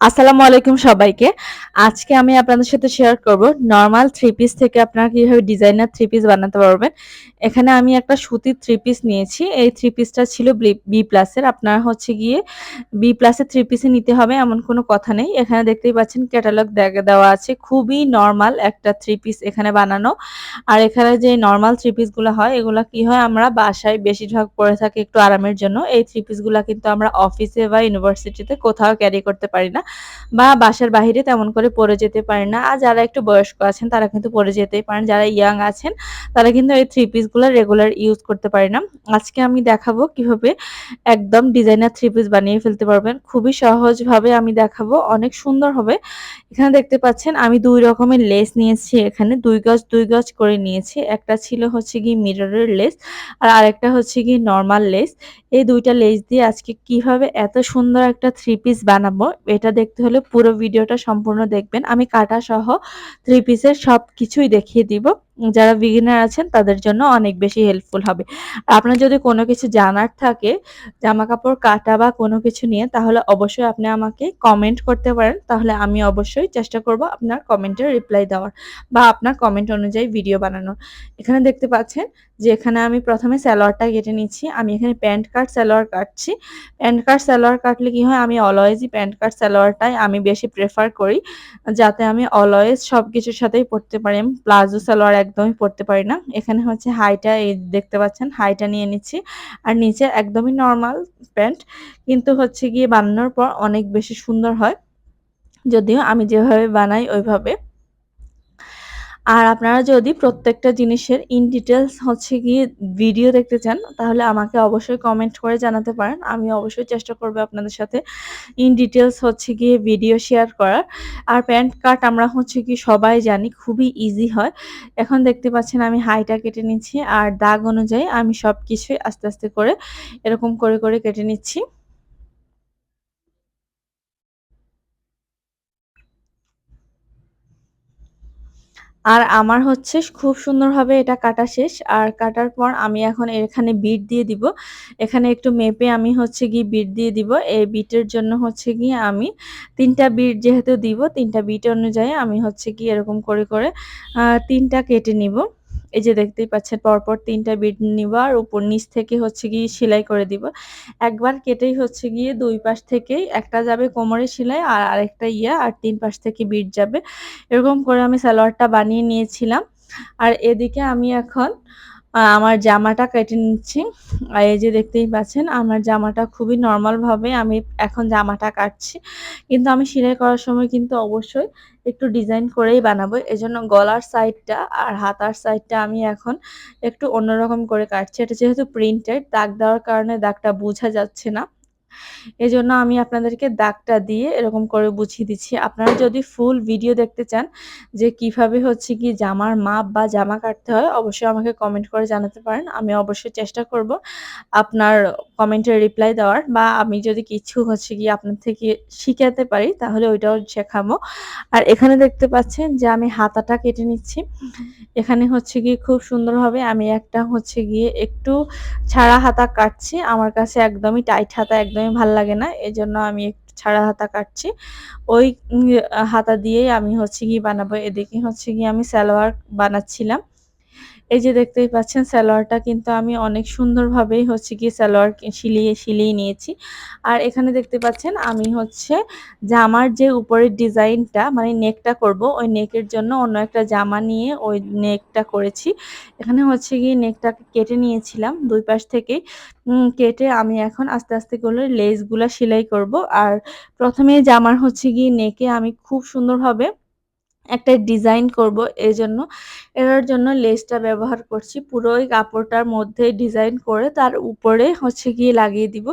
আসসালামু আলাইকুম সবাইকে। আজকে আমি আপনাদের সাথে শেয়ার করব নর্মাল থ্রি পিস থেকে আপনারা কীভাবে ডিজাইনার থ্রি পিস বানাতে পারবেন। এখানে আমি একটা সুতির থ্রি পিস নিয়েছি। এই থ্রি পিসটা ছিল বি প্লাসের আপনারা হচ্ছে গিয়ে বি প্লাসের থ্রি পিসে নিতে হবে, এমন কোনো কথা নেই। এখানে দেখতেই পাচ্ছেন ক্যাটালগ দেওয়া আছে। খুবই নর্মাল একটা থ্রি পিস এখানে বানানো। আর এখানে যে নর্মাল থ্রি পিসগুলো হয়, এগুলো কি হয়, আমরা বাসায় বেশিরভাগ পরে থাকি একটু আরামের জন্য। এই থ্রি পিসগুলো কিন্তু আমরা অফিসে বা ইউনিভার্সিটিতে কোথাও ক্যারি করতে পারি না। বা বাসার বাহিরে তেমন করে পরে যেতে পারে না। আর যারা একটু বয়স্ক আছেন, তারা কিন্তু পরে যেতেই পারেন। যারা ইয়াং আছেন, তারা কিন্তু এই থ্রি পিসগুলো রেগুলার ইউজ করতে পারে না। আজকে আমি দেখাবো কীভাবে একদম ডিজাইনার থ্রি পিস বানিয়ে ফেলতে পারবেন। খুবই সহজভাবে আমি দেখাবো। অনেক সুন্দর হবে। এখানে দেখতে পাচ্ছেন, আমি দুই রকমের লেস নিয়েছি এখানে। দুই গজ দুই গজ করে নিয়েছি। একটা ছিল হচ্ছে কি মিররের লেস আর আরেকটা হচ্ছে কি নর্মাল লেস এই দুইটা লেস দিয়ে আজকে কীভাবে এত সুন্দর একটা থ্রি পিস বানাবো, এটা দেখতে হলে পুরো ভিডিওটা সম্পূর্ণ দেখবেন। আমি কাটা সহ থ্রি পিসের সব কিছুই দেখিয়ে দিব। যারা বিগিনার আছেন, তাদের জন্য অনেক বেশি হেল্পফুল হবে। আপনার যদি কোনো কিছু জানার থাকে জামা কাপড় কাটা বা কোনো কিছু নিয়ে, তাহলে অবশ্যই আপনি আমাকে কমেন্ট করতে পারেন। তাহলে আমি অবশ্যই চেষ্টা করব আপনার কমেন্টের রিপ্লাই দেওয়ার বা আপনার কমেন্ট অনুযায়ী ভিডিও বানানোর। এখানে দেখতে পাচ্ছেন যে এখানে আমি প্রথমে স্যালোয়ারটা কেটে নিচ্ছি। আমি এখানে প্যান্ট কাট স্যালোয়ার কাটছি। প্যান্ট কাট স্যালোয়ার কাটলে কি হয়, আমি অলওয়েজই প্যান্ট কাট স্যালোয়ারটাই আমি বেশি প্রেফার করি, যাতে আমি অলওয়েজ সব কিছুর সাথেই পরতে পারি। প্লাজো স্যালোয়ার একদমই পড়তে পারি না। এখানে হচ্ছে হাইটা, এই দেখতে পাচ্ছেন, হাইটা নিয়ে নিচ্ছি। আর নিচে একদমই নর্মাল প্যান্ট কিন্তু হচ্ছে গিয়ে বানানোর পর অনেক বেশি সুন্দর হয়। যদিও আমি যেভাবে বানাই ওইভাবে। আর আপনারা যদি প্রত্যেকটা জিনিসের ইন ডিটেলস হচ্ছে গিয়ে ভিডিও দেখতে চান, তাহলে আমাকে অবশ্যই কমেন্ট করে জানাতে পারেন। আমি অবশ্যই চেষ্টা করব আপনাদের সাথে ইন ডিটেলস হচ্ছে গিয়ে ভিডিও শেয়ার করার। আর প্যান্ট কাট আমরা হচ্ছে কি সবাই জানি খুবই ইজি হয়। এখন দেখতে পাচ্ছেন আমি হাইটা কেটে নিচ্ছি, আর দাগ অনুযায়ী আমি সব কিছুই আস্তে আস্তে করে এরকম করে করে কেটে নিচ্ছি। আর আমার হচ্ছে খুব সুন্দরভাবে এটা কাটা শেষ। আর কাটার পর আমি এখন এখানে বিট দিয়ে দিব। এখানে একটু মেপে আমি হচ্ছে গিয়ে বিট দিয়ে দিব। এই বিটের জন্য হচ্ছে গিয়ে আমি তিনটা বিট যেহেতু দিব, তিনটা বিট অনুযায়ী আমি হচ্ছে কি এরকম করে করে তিনটা কেটে নিব। এই যে দেখতেই পাচ্ছেন, পরপর তিনটা বিট নিব আর উপর, নিচ থেকে হচ্ছে গিয়ে সেলাই করে দিব। একবার কেটেই হচ্ছে গিয়ে দুই পাশ থেকেই একটা যাবে কোমরে সেলাই আর আরেকটা ইয়া, আর তিন পাশ থেকে বিট যাবে। এরকম করে আমি সালোয়ারটা বানিয়ে নিয়েছিলাম। আর এদিকে আমি এখন আমার জামাটা কেটে নিচ্ছি। আর এই যে দেখতেই পাচ্ছেন, আমার জামাটা খুবই নর্মালভাবে আমি এখন জামাটা কাটছি। কিন্তু আমি সেলাই করার সময় কিন্তু অবশ্যই একটু ডিজাইন করেই বানাবো। এজন্য গলার সাইডটা আর হাতার সাইডটা আমি এখন একটু অন্যরকম করে কাটছি। এটা যেহেতু প্রিন্টেড দাগ দেওয়ার কারণে দাগটা বোঝা যাচ্ছে না। এজন্য আমি আপনাদেরকে দাগটা দিয়ে এরকম করে বুঝিয়ে দিচ্ছি। আপনারা যদি ফুল ভিডিও দেখতে চান যে কীভাবে হচ্ছে কি জামার মাপ বা জামা কাটতে হয়, অবশ্যই আমাকে কমেন্ট করে জানাতে পারেন। আমি অবশ্যই চেষ্টা করব আপনার কমেন্টের রিপ্লাই দেওয়ার বা আমি যদি কিছু হচ্ছে কি আপনার থেকে শিখাতে পারি তাহলে ওইটাও শেখাবো। আর এখানে দেখতে পাচ্ছেন যে আমি হাতাটা কেটে নিচ্ছি। এখানে হচ্ছে গিয়ে খুব সুন্দরভাবে আমি একটা হচ্ছে গিয়ে একটু ছাড়া হাতা কাটছি। আমার কাছে একদমই টাইট হাতা একদমই ভালো লাগে না এই জন্য আমি একটু ছাড়া হাতা কাটছি। ওই হাতা দিয়েই আমি হচ্ছে গিয়ে বানাবো। এদিকে হচ্ছে গিয়ে আমি সালোয়ার বানাচ্ছিলাম। এই যে দেখতেই পাচ্ছেন সালোয়ারটা কিন্তু আমি অনেক সুন্দরভাবেই হচ্ছে কি সালোয়ার সিলিয়ে সিলিয়ে নিয়েছি। আর এখানে দেখতে পাচ্ছেন আমি হচ্ছে জামার যে উপরের ডিজাইনটা মানে নেকটা করব, ওই নেকের জন্য অন্য একটা জামা নিয়ে ওই নেকটা করেছি। এখানে হচ্ছে গিয়ে নেকটা কেটে নিয়েছিলাম, দুই পাশ থেকে। কেটে আমি এখন আস্তে আস্তে করে লেসগুলা সেলাই করব। আর প্রথমে জামার হচ্ছে গিয়ে নেকে আমি খুব সুন্দরভাবে একটা ডিজাইন করব, এই জন্য। এর জন্য লেসটা ব্যবহার করছি। পুরো ওই কাপড়টার মধ্যে ডিজাইন করে তার উপরে হচ্ছে গিয়ে লাগিয়ে দিব।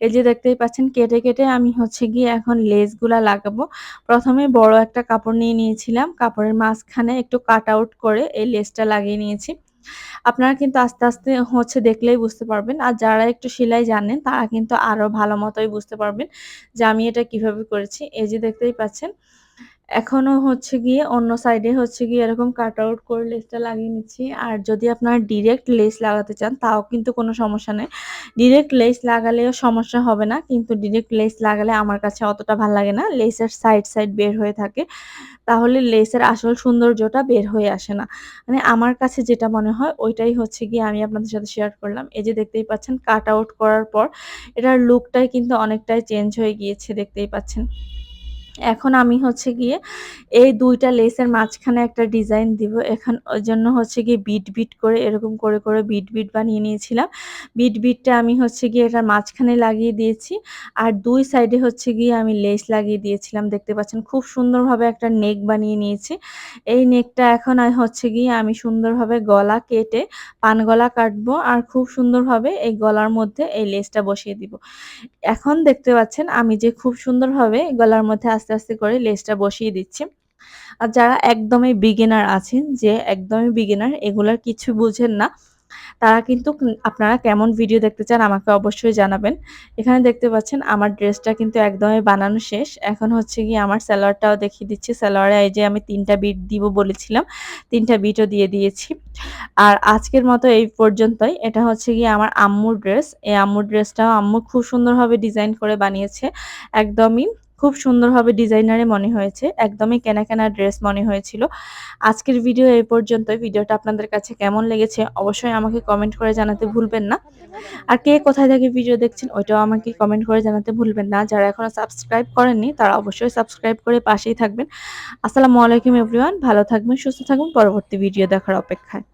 এই যে দেখতেই পাচ্ছেন, কেটে কেটে আমি হচ্ছে গিয়ে এখন লেসগুলা লাগাবো। প্রথমে বড় একটা কাপড় নিয়ে নিয়েছিলাম। কাপড়ের মাঝখানে একটু কাট আউট করে এই লেসটা লাগিয়ে নিয়েছি। আপনারা কিন্তু আস্তে আস্তে হচ্ছে দেখলেই বুঝতে পারবেন। আর যারা একটু সেলাই জানেন, তারা কিন্তু আরও ভালো মতোই বুঝতে পারবেন যে আমি এটা কীভাবে করেছি। এই যে দেখতেই পাচ্ছেন এখনও হচ্ছে গিয়ে অন্য সাইডে হচ্ছে গিয়ে এরকম কাট আউট করে লেসটা লাগিয়ে নিচ্ছি। আর যদি আপনারা ডিরেক্ট লেস লাগাতে চান, তাও কিন্তু কোনো সমস্যা নেই। ডিরেক্ট লেস লাগালেও সমস্যা হবে না, কিন্তু ডিরেক্ট লেস লাগালে আমার কাছে অতটা ভালো লাগে না। লেসের সাইড সাইড বের হয়ে থাকে। তাহলে লেসের আসল সৌন্দর্যটা বের হয়ে আসে না। মানে আমার কাছে যেটা মনে হয়, ওইটাই হচ্ছে গিয়ে আমি আপনাদের সাথে শেয়ার করলাম। এই যে দেখতেই পাচ্ছেন কাট আউট করার পর এটার লুকটাই কিন্তু অনেকটাই চেঞ্জ হয়ে গিয়েছে, দেখতেই পাচ্ছেন। এখন আমি হচ্ছে গিয়ে এই দুইটা লেসের মাঝখানে একটা ডিজাইন দিব। এখন ওই জন্য হচ্ছে গিয়ে বিট বিট করে, এরকম করে করে বিট বিট বানিয়ে নিয়েছিলাম। বিট বিটটা আমি হচ্ছে গিয়ে এটার মাঝখানে লাগিয়ে দিয়েছি। আর দুই সাইডে হচ্ছে গিয়ে আমি লেস লাগিয়ে দিয়েছিলাম, দেখতে পাচ্ছেন? খুব সুন্দরভাবে একটা নেক বানিয়ে নিয়েছি। এই নেকটা এখন হচ্ছে গিয়ে আমি সুন্দরভাবে গলা কেটে পান গলা কাটবো আর খুব সুন্দরভাবে এই গলার মধ্যে এই লেসটা বসিয়ে দিব। এখন দেখতে পাচ্ছেন, আমি যে খুব সুন্দরভাবে গলার মধ্যে আস্তে আস্তে করে লেসটা বসিয়ে দিচ্ছি। আর যারা একদমই বিগিনার আছেন, যে একদমই বিগিনার এগুলার কিছু বুঝেন না, তারা কিন্তু আপনারা কেমন ভিডিও দেখতে চান আমাকে অবশ্যই জানাবেন। এখানে দেখতে পাচ্ছেন আমার ড্রেসটা কিন্তু একদমই বানানো শেষ। এখন হচ্ছে গিয়ে আমার স্যালোয়ারটাও দেখিয়ে দিচ্ছি। স্যালোয়ারে এই যে আমি তিনটা বিট দিব বলেছিলাম, তিনটা বিটও দিয়ে দিয়েছি। আর আজকের মতো এই পর্যন্তই। এটা হচ্ছে গিয়ে আমার আম্মুর ড্রেস এই আম্মুর ড্রেসটাও আম্মু খুব সুন্দরভাবে ডিজাইন করে বানিয়েছে। একদমই খুব সুন্দরভাবে ডিজাইনারে মনে হয়েছে, একদমই কেনা কেনা ড্রেস মনে হয়েছিল। আজকের ভিডিও এই পর্যন্ত ভিডিওটা আপনাদের কাছে কেমন লেগেছে অবশ্যই আমাকে কমেন্ট করে জানাতে ভুলবেন না। আর কে কোথায় থেকে ভিডিও দেখছেন ওইটাও আমাকে কমেন্ট করে জানাতে ভুলবেন না। যারা এখনও সাবস্ক্রাইব করেননি, তারা অবশ্যই সাবস্ক্রাইব করে পাশেই থাকবেন। আসসালামু আলাইকুম এভরিওয়ান ভালো থাকবেন, সুস্থ থাকবেন। পরবর্তী ভিডিও দেখার অপেক্ষায়।